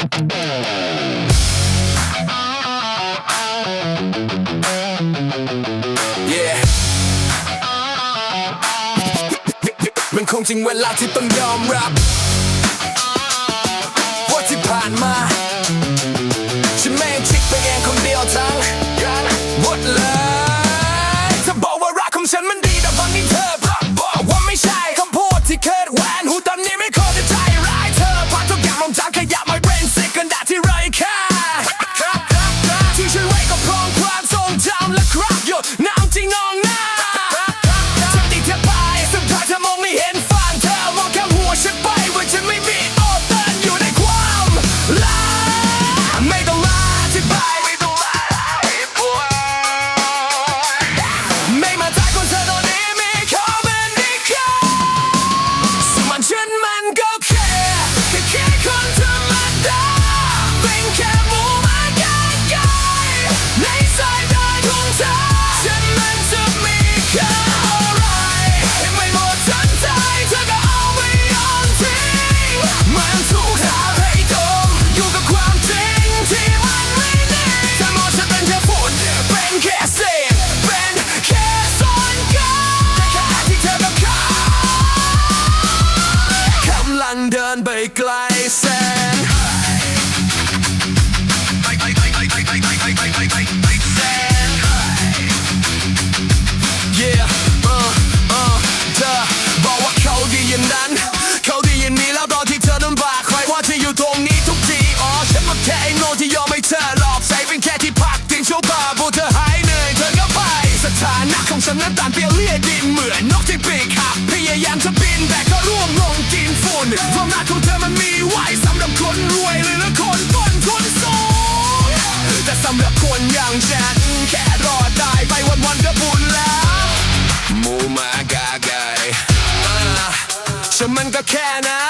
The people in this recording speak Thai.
มันคงจริงเวลาที่ต้องยอมรับ นิทความรัาของเธอมันมีไว้สำหรับคนรวยหรือคนต้นทนสูง แต่สำหรับคนอย่างฉันแค่รอดตายไปวันวันก็บุญแล้วมูมากาไกฉันมันก็แค่นะ